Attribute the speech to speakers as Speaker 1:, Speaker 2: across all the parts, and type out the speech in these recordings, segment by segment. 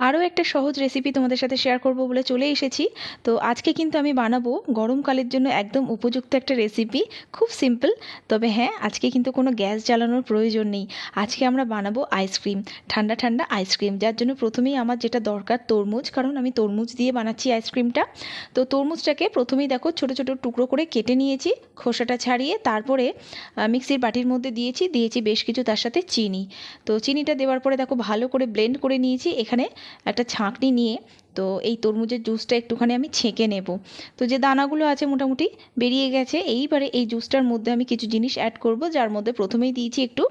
Speaker 1: আরও একটা সহজ রেসিপি তোমাদের সাথে শেয়ার করব বলে চলে এসেছি। তো আজকে কিন্তু আমি বানাবো গরমকালের জন্য একদম উপযুক্ত একটা রেসিপি খুব সিম্পল তবে হ্যাঁ আজকে কিন্তু কোনো গ্যাস জ্বালানোর প্রয়োজন নেই। আজকে আমরা বানাবো আইসক্রিম ঠান্ডা ঠান্ডা আইসক্রিম যার জন্য প্রথমেই আমার যেটা দরকার তরমুজ, কারণ আমি তরমুজ দিয়ে বানাচ্ছি আইসক্রিমটা তো তরমুজটাকে প্রথমেই দেখো ছোট ছোট টুকরো করে কেটে নিয়েছি, খোসাটা ছাড়িয়ে তারপরে মিক্সির বাটির মধ্যে দিয়েছি দিয়েছি বেশ কিছু তার সাথে চিনি। তো চিনিটা দেওয়ার পরে দেখো ভালো করে ব্লেন্ড করে নিয়েছি। এখানে একটা ছাঁকনি নিয়ে, তো এই তরমুজের জুসটা একটুখানি আমি ছেঁকে নেব। তো যে দানাগুলো আছে মোটামুটি বেরিয়ে গেছে, এইবারে এই জুসটার মধ্যে আমি কিছু জিনিস অ্যাড করব, যার মধ্যে প্রথমেই দিয়েছি একটু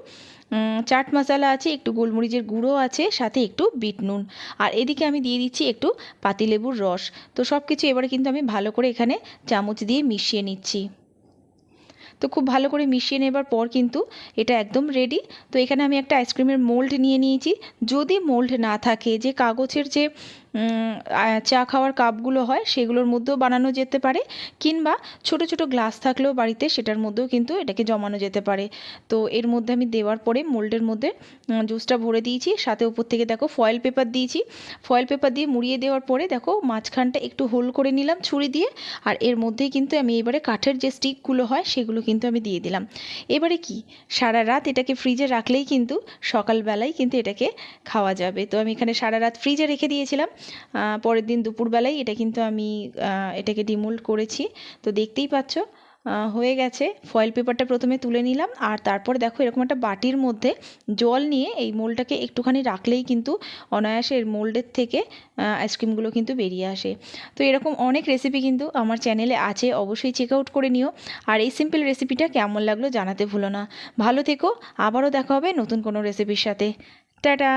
Speaker 1: চাট মশলা আছে, একটু গোলমরিচের গুঁড়ো আছে, সাথে একটু বিট নুন। আর এদিকে আমি দিয়ে দিচ্ছি একটু পাতিলেবুর রস। তো সব কিছু এবারে কিন্তু আমি ভালো করে এখানে চামচ দিয়ে মিশিয়ে নিচ্ছি। তো খুব ভালো করে মিশিয়ে নেবার পর কিন্তু এটা একদম রেডি তো এখানে আমি একটা আইসক্রিমের মোল্ড নিয়ে নিয়েছি। যদি মোল্ড না থাকে, যে কাগজের যে চা খাওয়ার কাপগুলো হয়, সেগুলোর মধ্যেও বানানো যেতে পারে, কিংবা ছোট ছোট গ্লাস থাকলেও বাড়িতে সেটার মধ্যেও কিন্তু এটাকে জমানো যেতে পারে। তো এর মধ্যে আমি দেওয়ার পরে মোল্ডের মধ্যে জুসটা ভরে দিয়েছি। সাথে উপর থেকে দেখো ফয়েল পেপার দিয়েছি। ফয়েল পেপার দিয়ে মুড়িয়ে দেওয়ার পরে দেখো মাঝখানটা একটু হোল করে নিলাম ছুরি দিয়ে। আর এর মধ্যেই কিন্তু আমি এবারে কাঠের যে স্টিকগুলো হয়, সেগুলো কিন্তু আমি দিয়ে দিলাম। এবারে কি? সারা রাত এটাকে ফ্রিজে রাখলেই কিন্তু সকালবেলায় কিন্তু এটাকে খাওয়া যাবে। তো আমি এখানে সারা রাত ফ্রিজে রেখে দিয়েছিলাম। পরের দিন দুপুরবেলায় এটা কিন্তু আমি এটাকে ডিমোল্ড করেছি। তো দেখতেই পাচ্ছ হয়ে গেছে। ফয়েল পেপারটা প্রথমে তুলে নিলাম। আর তারপরে দেখো এরকম একটা বাটির মধ্যে জল নিয়ে এই মোলটাকে একটুখানি রাখলেই কিন্তু অনায়াসে এর মোল্ডের থেকে আইসক্রিমগুলো কিন্তু বেরিয়ে আসে। তো এরকম অনেক রেসিপি কিন্তু আমার চ্যানেলে আছে। অবশ্যই চেক আউট করে নিও। আর এই সিম্পল রেসিপিটা কেমন লাগল জানাতে ভুলো না। ভালো থেকো। আবারও দেখা হবে নতুন কোনো রেসিপির সাথে। টাটা!